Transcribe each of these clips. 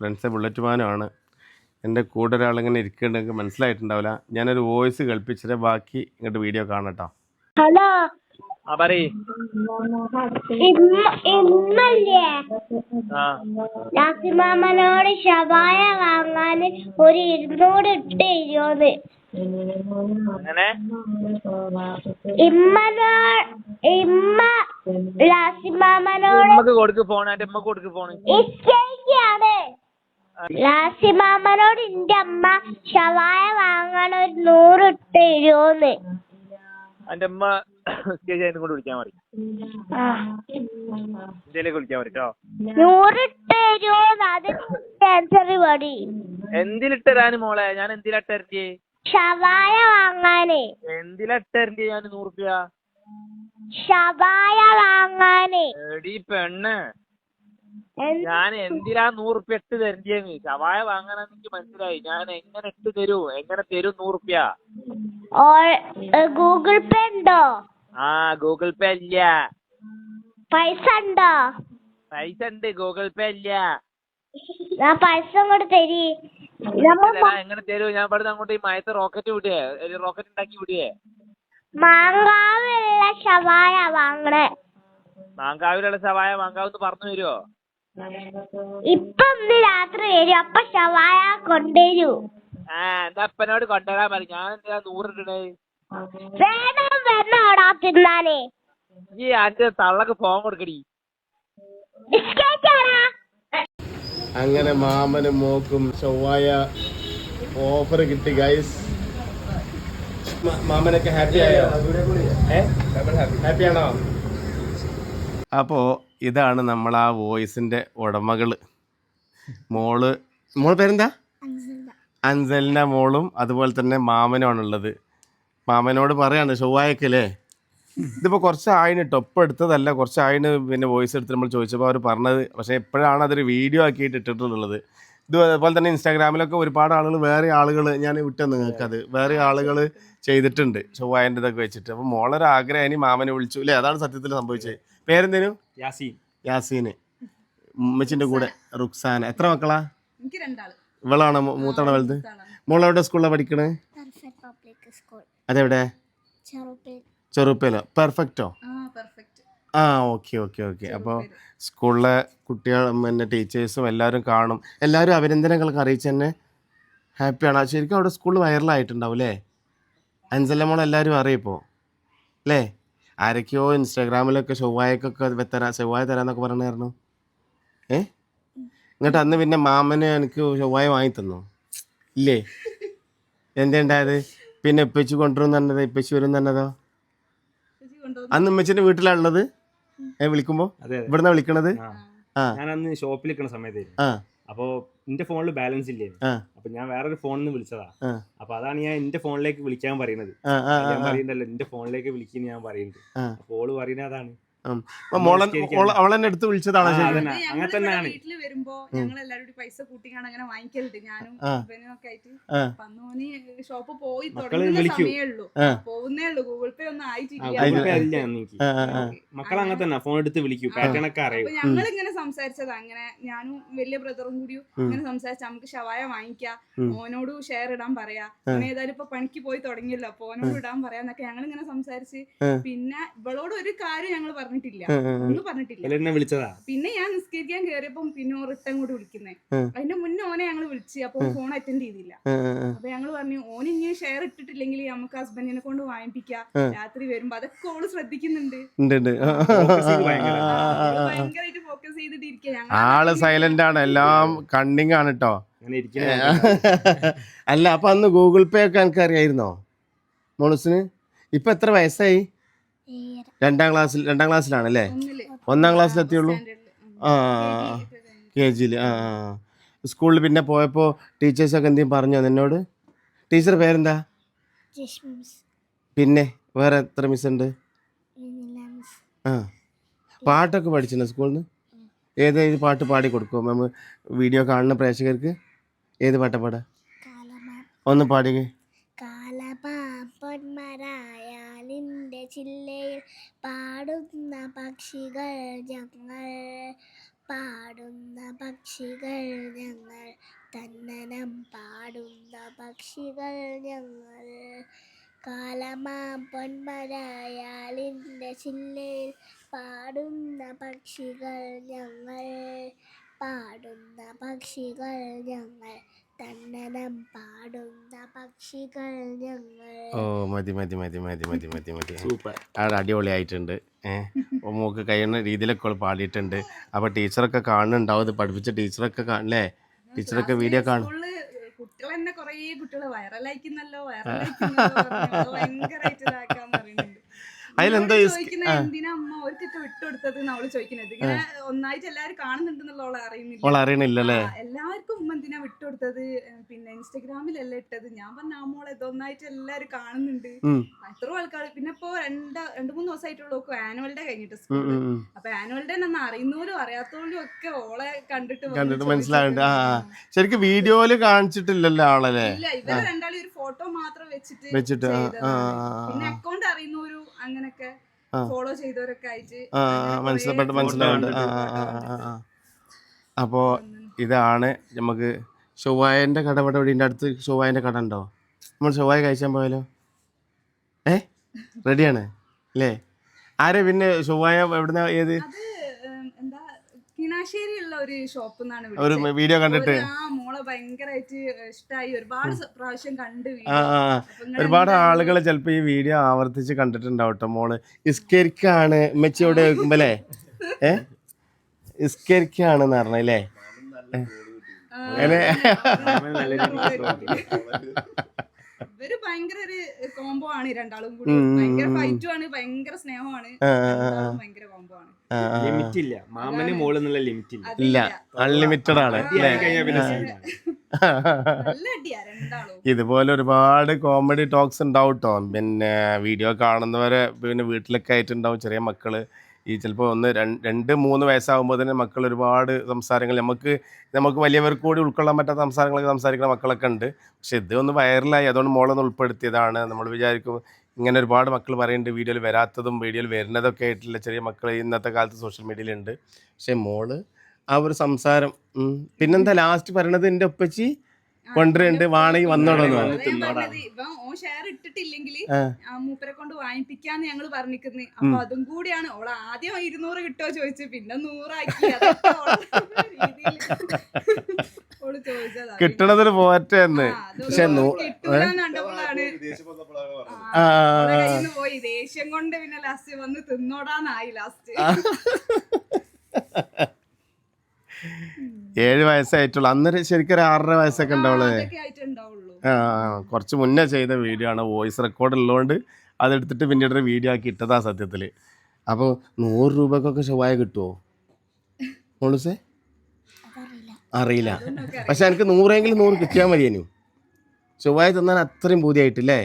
Friends bullet മാനുമാണ് എന്റെ കൂടെ ഒരാളിങ്ങനെ ഇരിക്കുന്നുണ്ടെങ്കിൽ മനസ്സിലായിട്ടുണ്ടാവില്ല. ഞാനൊരു വോയിസ് കേൾപ്പിച്ചിട്ട് ബാക്കി ഇങ്ങോട്ട് വീഡിയോ കാണട്ടോ. ഹലോ ആ നാസിമാമനോട് ഷവായ വാങ്ങാൻ ഒരു ഇരുന്നൂറ് ഇട്ട് തരുമോന്ന് അങ്ങനെ ഇമ്മനോ ഇമ്മ ലാസിമാമനോട് കൊടുക്ക് ഫോൺ കൊടുക്ക് ഫോൺ ഇച്ചയ്ക്കാണ് ലാസിമാമനോട് എന്റെ അമ്മ ഷവായ വാങ്ങാൻ ഒരു നൂറ് ഇട്ട് തരുമോന്ന് എന്റെ അമ്മ സ്റ്റേജ് കൊണ്ട് വിളിക്കാൻ പറയും. ഇന്ത്യയിലേക്ക് വിളിക്കാൻ പറ്റോ നൂറ് ഇട്ട് തരുമോന്ന് അത് ആൻസർ പടി. എന്തിലിട്ടരാന് മോളെ? ഞാൻ എന്തിലിട്ടരണ്ടേ ഷവായ വാങ്ങാനേ. എന്തിലിട്ടരണ്ടേ ഞാൻ നൂറുപ്യ ഷവായ വാങ്ങാനേ. എടി പെണ്ണ്. ഞാൻ എന്തിനാ നൂറുപ്യ ഇട്ട് തരണ്ടേന്ന്? സവായ എനിക്ക് മനസ്സിലായി. ഞാൻ എങ്ങനെ ഇട്ട് തരൂ? എങ്ങനെ തരും നൂറുപ്യ ഗൂഗിൾ പേ ഉണ്ടോ? ആ ഗൂഗിൾ പേ ഇല്ല. പൈസ ഉണ്ടോ? പൈസ ഉണ്ട് ഗൂഗിൾ പേ ഇല്ല. ഞാൻ പൈസ അങ്ങോട്ട് തരി. ഞാൻ എങ്ങനെ തരൂ? ഞാൻ ഇവിടുന്ന് അങ്ങോട്ട് ഈ മയത്ത് റോക്കറ്റ് വിടിയേ ഒരു റോക്കറ്റ് ഉണ്ടാക്കി വിടിയേ മാങ്കാവിലുള്ള ഷവായ വാങ്ങണേ. മാങ്കാവിലുള്ള ശവായ മാങ്കാവ് പറഞ്ഞു തരുമോ ഇപ്പൊ ഇന്ന് രാത്രി വരും അപ്പൊ ഷവായ കൊണ്ടുവരൂ. ആ അപ്പനോട് കൊണ്ടുവരാൻ പറയും. ഞാൻ എന്തിനാ നൂറിടണേ വേണം വേണോടാ തിന്നാനേ ഈ അന്റെ തള്ളക്ക് ഫോൺ കൊടുക്കടി. ബിസ്ക്കറ്റാണോ അങ്ങനെ മാമനും മോക്കും ചൊവ്വായ ഓഫർ കിട്ടി ഗൈസ് മാമനൊക്കെ ഹാപ്പി ആയോ? ഹാപ്പി ആണോ? അപ്പോൾ ഇതാണ് നമ്മൾ ആ വോയിസിന്റെ ഉടമകൾ മോൾ മോൾ പേരെന്താ? അൻസലിന്റെ മോളും അതുപോലെ തന്നെ മാമനുമാണുള്ളത്. മാമനോട് പറയാണ് ചൊവ്വായക്കല്ലേ ഇതിപ്പോൾ കുറച്ച് ആയിന് ടൊപ്പ് എടുത്തതല്ല കുറച്ച് ആയിന് പിന്നെ വോയിസ് എടുത്ത് നമ്മൾ ചോദിച്ചപ്പോൾ അവർ പറഞ്ഞത് പക്ഷേ എപ്പോഴാണ് അതൊരു വീഡിയോ ആക്കിയിട്ട് ഇട്ടിട്ടുള്ളത്. ഇത് അതുപോലെ തന്നെ ഇൻസ്റ്റാഗ്രാമിലൊക്കെ ഒരുപാട് ആളുകൾ വേറെ ആളുകൾ ഞാൻ വിട്ടു നിങ്ങൾക്കത് വേറെ ആളുകൾ ചെയ്തിട്ടുണ്ട് ചൊവ്വായന്റെ ഇതൊക്കെ വെച്ചിട്ട്. അപ്പോൾ മോളൊരു ആഗ്രഹം ഇനി മാമനെ വിളിച്ചു. അല്ലേ അതാണ് സത്യത്തിൽ സംഭവിച്ചത്. പേരെന്തേനു? യാസീൻ. യാസീന്. ഉമ്മച്ചിന്റെ കൂടെ റുക്സാന. എത്ര മക്കളാ? ഇവളാണ് മൂത്താണ് വലുത്. മോളെവിടെ സ്കൂളിലാണ് പഠിക്കണേ? Public school. അതെവിടെ? ചെറുപ്പേലോ? പെർഫെക്റ്റോ. ആ ഓക്കെ ഓക്കെ ഓക്കെ. അപ്പോൾ സ്കൂളിലെ കുട്ടികളും പിന്നെ ടീച്ചേഴ്സും എല്ലാവരും കാണും. എല്ലാവരും അഭിനന്ദനങ്ങളൊക്കെ അറിയിച്ച് തന്നെ ഹാപ്പിയാണ്. ശരിക്കും അവിടെ സ്കൂളിൽ വൈറലായിട്ടുണ്ടാവും അല്ലേ അഞ്ചല്ല എല്ലാവരും അറിയിപ്പോൾ അല്ലേ? ആരൊക്കെയോ ഇൻസ്റ്റാഗ്രാമിലൊക്കെ ചൊവ്വായക്കൊക്കെ തരാ ചൊവ്വായ തരാന്നൊക്കെ പറഞ്ഞായിരുന്നു. ഏ? എന്നിട്ട് അന്ന് പിന്നെ മാമന് എനിക്ക് ചൊവ്വായ വാങ്ങി തന്നു. ഇല്ലേ? എന്തുണ്ടായത് പിന്നെ ഇപ്പച്ചി കൊണ്ടുവരും തന്നതോ ഇപ്പച്ചി വരും തന്നതോ അന്ന് ഉമ്മച്ചിന്റെ വീട്ടിലാണുള്ളത്? ഏ വിളിക്കുമ്പോ? അതെ അതെ. ഇവിടുന്ന വിളിക്കണത്? ആ. ആ. ഞാൻ അന്ന് ഷോപ്പിൽ നിൽക്കുന്ന സമയത്ത് ആ. അപ്പോ എന്റെ ഫോണിൽ ബാലൻസ് ഇല്ലേ? ആ. അപ്പൊ ഞാൻ വേറൊരു ഫോണിൽ നിന്ന് വിളിച്ചതാ. ആ. അപ്പൊ അതാണ് ഞാൻ എന്റെ ഫോണിലേക്ക് വിളിക്കാൻ പറയുന്നത്. ആ ആ ഞാൻ ആ, പറയുന്നല്ലോ എന്റെ ഫോണിലേക്ക് വിളിക്കുന്ന ഞാൻ പറയുന്നത്. ആ. അപ്പൊ ഓൾ പറയുന്നത് അതാണ്. അവളെന്നെ എടുത്ത് വിളിച്ചതാണ്. അങ്ങനെ തന്നെയാണ്. വീട്ടിൽ വരുമ്പോ ഞങ്ങൾ എല്ലാവരും പൈസ കൂട്ടിയാണ് അങ്ങനെ വാങ്ങിക്കലുണ്ട്. ഞാനും. ഒക്കെ ആയിട്ട്. ഓന് ഷോപ്പ് പോയി മക്കൾ തുടങ്ങുന്ന. ഉള്ളൂ. പോകുന്നേ ഗൂഗിൾ പേ ഒന്നും ആയിട്ടില്ല. മക്കൾ അങ്ങനെ തന്നെ. ഫോൺ എടുത്ത് വിളിക്കൂ. പാറ്റേൺ ഒക്കെ അറിയും. ഞങ്ങൾ ഇങ്ങനെ സംസാരിച്ചത്. അങ്ങനെ ഞാനും വലിയ ബ്രദറും കൂടി ഇങ്ങനെ സംസാരിച്ച നമുക്ക് ഷവായ വാങ്ങിക്കാം. മോനോട് ഷെയർ ഇടാൻ പറയാ. ഏതായാലും ഇപ്പൊ പണിക്ക് പോയി തുടങ്ങിയല്ലോ. അപ്പൊ ഓനോട് ഇടാൻ പറയാന്നൊക്കെ ഞങ്ങൾ ഇങ്ങനെ സംസാരിച്ച്. പിന്നെ ഇവളോട് ഒരു കാര്യം ഞങ്ങൾ പറഞ്ഞിട്ടില്ല ഒന്നും പറഞ്ഞിട്ടില്ല എന്നെ വിളിച്ചതാ പിന്നെ ഞാൻ നിസ്കരിക്കാൻ കയറിയപ്പം പിന്നെ റിട്ടേൺ കൂടി വിളിക്കുന്നേ അതിന്റെ മുന്നേ ഓനെ ഞങ്ങൾ വിളിച്ച് അപ്പൊ ഫോൺ അറ്റൻഡ് ചെയ്തില്ല. അപ്പൊ ഞങ്ങൾ പറഞ്ഞു ഓൻ ഇനി ഷെയർ ഇട്ടിട്ടില്ലെങ്കിൽ നമുക്ക് ഹസ്ബൻഡിനെ കൊണ്ട് വാങ്ങിപ്പിക്കാം രാത്രി വരുമ്പോ അതൊക്കെ ഓൾ ശ്രദ്ധിക്കുന്നുണ്ട്. ഭയങ്കരമായിട്ട് ഫോക്കസ് ചെയ്തിട്ട് ഇരിക്കുക ആൾ സൈലന്റ് ആണ് എല്ലാം കണ്ണിങ് ആണ് കേട്ടോ അല്ല അപ്പൊ അന്ന് ഗൂഗിൾ പേ ഒക്കെ എനിക്ക് അറിയായിരുന്നോ മോളുസിന് ഇപ്പൊ എത്ര വയസ്സായി രണ്ടാം ക്ലാസ്സിൽ രണ്ടാം ക്ലാസ്സിലാണ് അല്ലേ ഒന്നാം ക്ലാസ്സിൽ എത്തിയുള്ളൂ ആ കെ ജിയിൽ ആ ആ സ്കൂളിൽ പിന്നെ പോയപ്പോൾ ടീച്ചേഴ്സൊക്കെ എന്തെങ്കിലും പറഞ്ഞോ എന്നോട് ടീച്ചർ പേരെന്താ? പിന്നെ വേറെ എത്ര മിസ്. ഉണ്ട് ആ. പാട്ടൊക്കെ പഠിച്ചിട്ടുണ്ട് സ്കൂളിൽ നിന്ന് ഏത് ഏത് പാട്ട് പാടി കൊടുക്കുമോ മാം വീഡിയോ കാണുന്ന പ്രേക്ഷകർക്ക്? ഏത് പാട്ടാ പാടാ ഒന്ന് പാടിക്കേ പക്ഷികൾ ഞങ്ങൾ പാടുന്ന പക്ഷികൾ ഞങ്ങൾ തന്നനം പാടുന്ന പക്ഷികൾ ഞങ്ങൾ. കാലമാ പൊന്മരയാലിന്റെ ചില്ലയിൽ പാടുന്ന പക്ഷികൾ ഞങ്ങൾ. പാടുന്ന പക്ഷികൾ ഞങ്ങൾ തന്നനം പാടുന്ന പക്ഷികൾ ഞങ്ങൾ. ഓ മതി മതി മതി മതി മതി മതി മതി. സൂപ്പർ. അത് അടിപൊളിയായിട്ടുണ്ട്. ഏഹ് മോക്ക് കഴിയുന്ന രീതിയിലൊക്കെ അവൾ പാടിയിട്ടുണ്ട്. അപ്പോൾ ടീച്ചറൊക്കെ കാണുന്നുണ്ടാവും. ഇത് പഠിപ്പിച്ച ടീച്ചറൊക്കെ കാണല്ലേ ടീച്ചറൊക്കെ വീഡിയോ കാണും. അതിലെന്താ കുട്ടികൾ തന്നെ കുറേ കുട്ടികൾ വൈറലായിക്കുന്നല്ലോ വൈറലായിക്കുന്നല്ലോ ഭയങ്കരമായിട്ട് ഇതാക്കാന്ന് പറയുന്നുണ്ട്. അതിലെന്തോ ചോദിക്കുന്നത് എന്തിനാ അമ്മ അവർക്കൊക്കെ വിട്ടുകൊടുത്തത് അവൾ ചോദിക്കുന്നത്. ഇങ്ങനെ ഒന്നായിട്ട് എല്ലാവരും കാണുന്നുണ്ടെന്നുള്ള അവളെ അറിയുന്നില്ല. അറിയണില്ലല്ലേ എല്ലാവർക്കും ഉമ്മ എന്തിനാ വിട്ടുകൊടുത്തത്? പിന്നെ ഇൻസ്റ്റഗ്രാമിലല്ലേ ഇട്ടത്? ഞാൻ പറഞ്ഞ ആമോളെ മോളെ ഇതൊന്നായിട്ട് എല്ലാരും കാണുന്നുണ്ട്. അത്ര ആൾക്കാർ പിന്നെ ഇപ്പൊ രണ്ട് രണ്ടു മൂന്ന് ദിവസമായിട്ടുള്ള ആനുവൽ ഡേ കഴിഞ്ഞിട്ട് സ്കൂൾ സ്കൂളിൽ. അപ്പൊ ആനുവൽ ഡേ നമ്മൾ അറിയുന്നവരും അറിയാത്തവരും ഒക്കെ ഓളെ കണ്ടിട്ട് കണ്ടിട്ട് ആ. ശരിക്കും വീഡിയോയിൽ കാണിച്ചിട്ടില്ലല്ലോ ആളല്ലേ ഇല്ല ഇവർ രണ്ടാളും ഒരു ഫോട്ടോ മാത്രം വെച്ചിട്ട് വെച്ചിട്ട് പിന്നെ അക്കൗണ്ട് അറിയുന്നവരും അങ്ങനൊക്കെ. ഫോളോ ചെയ്തവരൊക്കെ ആയിട്ട് മനസ്സിലപ്പെട്ട് photo മനസ്സിലാവുന്നുണ്ട് ആ ആ ആ photo ആ, ആ. അപ്പോ ഇതാണ് നമുക്ക് ചൊവ്വായന്റെ കട ഇവിടെ ഇവിടെ അടുത്ത് ചൊവ്വായന്റെ കട ഉണ്ടോ? നമ്മൾ ചൊവ്വായ കഴിച്ചാൻ പോയാലോ? ഏ? റെഡിയാണ്? അല്ലേ ആരെ പിന്നെ ചൊവ്വായ എവിടുന്ന ഏത്? കിണാശ്ശേരിയുള്ള ഒരു ഷോപ്പ് എന്നാണ് ഒരു വീഡിയോ കണ്ടിട്ട്. ആ മോളെ ഭയങ്കരമായിട്ട് ഇഷ്ടമായി ഒരുപാട് പ്രാവശ്യം കണ്ട് ഒരുപാട് ആളുകൾ ചിലപ്പോ ഈ വീഡിയോ ആവർത്തിച്ച് കണ്ടിട്ടുണ്ടാവും കേട്ടോ മോൾ. ഇസ്കരിക്കാണ് മെച്ചോടെ വെക്കുമ്പോലേ ഏ? ഇസ്കരിക്കാണെന്ന് പറഞ്ഞല്ലേ ഇവർ ഭയങ്കര ഒരു കോംബോ ആണ് രണ്ടാളും കൂടി. ഭയങ്കര ഫൈറ്റും ആണ് ഭയങ്കര സ്നേഹമാണ് ഭയങ്കര. ലിമിറ്റ് ഇല്ല മാമന് മോൾ എന്നുള്ള ലിമിറ്റ് ഇല്ല. ഇല്ല അൺലിമിറ്റഡ് ആണ് അല്ലേ? പിന്നെ. നല്ല അടിയാ രണ്ടാളും. ഇതുപോലെ ഒരുപാട് കോമഡി ടോക്സ് ഉണ്ടാവും കേട്ടോ പിന്നെ വീഡിയോ കാണുന്നവരെ പിന്നെ വീട്ടിലൊക്കെ ആയിട്ടുണ്ടാവും ചെറിയ മക്കൾ. ഈ ചിലപ്പോൾ ഒന്ന് രണ്ട് രണ്ട് മൂന്ന് വയസ്സാകുമ്പോൾ തന്നെ മക്കൾ ഒരുപാട് സംസാരങ്ങൾ നമുക്ക് നമുക്ക് വലിയവർക്ക് കൂടി ഉൾക്കൊള്ളാൻ പറ്റാത്ത സംസാരങ്ങളൊക്കെ സംസാരിക്കുന്ന മക്കളൊക്കെ ഉണ്ട്. പക്ഷെ ഇത് ഒന്ന് വൈറലായി. അതുകൊണ്ട് മോളൊന്ന് ഉൾപ്പെടുത്തിയതാണ്. നമ്മൾ വിചാരിക്കും ഇങ്ങനെ ഒരുപാട് മക്കൾ പറയുന്നുണ്ട് വീഡിയോയിൽ വരാത്തതും വീഡിയോയിൽ വരുന്നതൊക്കെ ആയിട്ടുള്ള ചെറിയ മക്കൾ ഇന്നത്തെ കാലത്ത് സോഷ്യൽ മീഡിയയിലുണ്ട് പക്ഷെ മോൾ ആ ഒരു സംസാരം പിന്നെന്താ ലാസ്റ്റ് പറയണത് എന്റെ ഒപ്പച്ചി കൊണ്ടുവരുന്നുണ്ട് വാണി വന്നോടൊന്നു ഷെയർ ഇട്ടിട്ടില്ലെങ്കിൽ മൂപ്പരെ കൊണ്ട് വാങ്ങിപ്പിക്കാന്ന് ഞങ്ങൾ പറഞ്ഞിരിക്കുന്നത് അപ്പൊ അതും കൂടിയാണ്. ഓൾ ആദ്യം ഇരുന്നൂറ് കിട്ടോ ചോദിച്ചു പിന്നെ നൂറാക്കി. ഓളെ ചോദിച്ചതാ. പോറ്റെന്ന് പക്ഷെ പോയി. ദേഷ്യം കൊണ്ട് പിന്നെ ലാസ്റ്റ് വന്ന് തിന്നോടാന്നായി ലാസ്റ്റ്. ഏഴ് വയസ്സായിട്ടുള്ളൂ. അന്നേരം ശരിക്കും ഒരു ആറര വയസ്സൊക്കെ ആ, കുറച്ച് മുന്നേ ചെയ്ത വീഡിയോ ആണ്. വോയിസ് റെക്കോർഡ് ഉള്ളതുകൊണ്ട് അതെടുത്തിട്ട് പിന്നീട് ഒരു വീഡിയോ ആക്കി ഇട്ടതാ സത്യത്തിൽ അപ്പോൾ നൂറ് രൂപക്കൊക്കെ ചൊവ്വായ കിട്ടുമോ മോളുസേ? അറിയില്ല. പക്ഷെ എനിക്ക് നൂറെങ്കിലും നൂറ് കിട്ടിയാൽ മതിയേനു. ചൊവ്വായ തിന്നാൻ അത്രയും പൂതിയായിട്ടില്ലേ?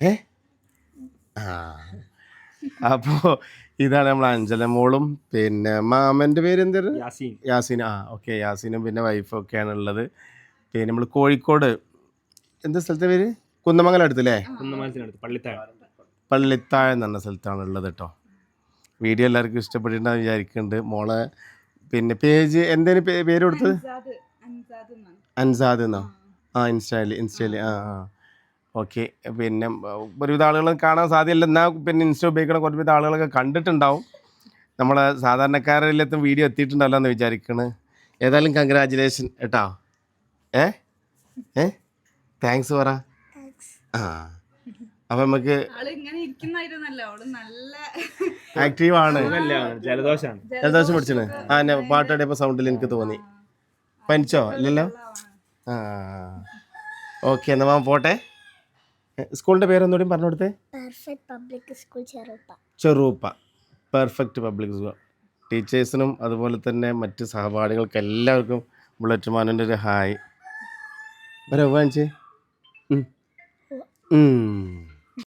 ഏ? ആ. അപ്പോൾ ഇതാണ് നമ്മൾ അഞ്ചല മോളും പിന്നെ മാമന്റെ പേര് എന്തായിരുന്നു യാസീൻ. യാസീൻ. ആ ഓക്കെ. യാസീനും പിന്നെ വൈഫും ഒക്കെയാണ് ഉള്ളത്. പിന്നെ നമ്മൾ കോഴിക്കോട് എന്താ സ്ഥലത്തെ പേര്? കുന്നമംഗലം അടുത്തല്ലേ? കുന്നമലത്തിനടുത്ത് പള്ളിത്താഴ. എന്ന എന്ന് പറഞ്ഞ സ്ഥലത്താണ് ഉള്ളത് കേട്ടോ. വീഡിയോ എല്ലാവർക്കും ഇഷ്ടപ്പെട്ടിട്ടുണ്ടെന്ന് വിചാരിക്കുന്നുണ്ട്. മോളെ പിന്നെ പേജ് എന്തേലും പേര് കൊടുത്തത്? അൻസാദ് എന്നോ? ആ ഇൻസ്റ്റയിൽ ഇൻസ്റ്റയിൽ ആ. ആ ഓക്കെ. പിന്നെ ഒരുവിധ ആളുകൾ കാണാൻ സാധ്യമല്ല എന്നാൽ പിന്നെ ഇൻസ്റ്റ ഉപയോഗിക്കുന്ന കുറച്ചുവിധ ആളുകളൊക്കെ കണ്ടിട്ടുണ്ടാവും. നമ്മളെ സാധാരണക്കാരിലെത്തും വീഡിയോ എത്തിയിട്ടുണ്ടല്ലോ എന്ന് വിചാരിക്കണ്. ഏതായാലും കൺഗ്രാജുലേഷൻ കേട്ടോ ഏ? ഏ? താങ്ക്സ് പറ. ആ. അപ്പൊ നമുക്ക് ആക്റ്റീവ് ആണ്. ജലദോഷം പിടിച്ചത് ആ പാട്ടാടിയപ്പോ സൗണ്ടിൽ എനിക്ക് തോന്നി. പനിച്ചോ? ഇല്ലല്ലോ? ഓക്കെ എന്നാ മാം പോട്ടെ. പേര് പേരൊന്നുകൂടി പറഞ്ഞു കൊടുത്തേ പെർഫെക്റ്റ് പബ്ലിക് സ്കൂൾ ചെറുപ്പ. ചെറുപ്പ. പെർഫെക്റ്റ് പബ്ലിക് സ്കൂൾ ടീച്ചേഴ്സിനും അതുപോലെ തന്നെ മറ്റ് സഹപാഠികൾക്ക് എല്ലാവർക്കും ബുള്ളറ്റ് മാനന്റെ ഒരു ഹായ്. കാണിച്ചേ. ഉം. ഉം.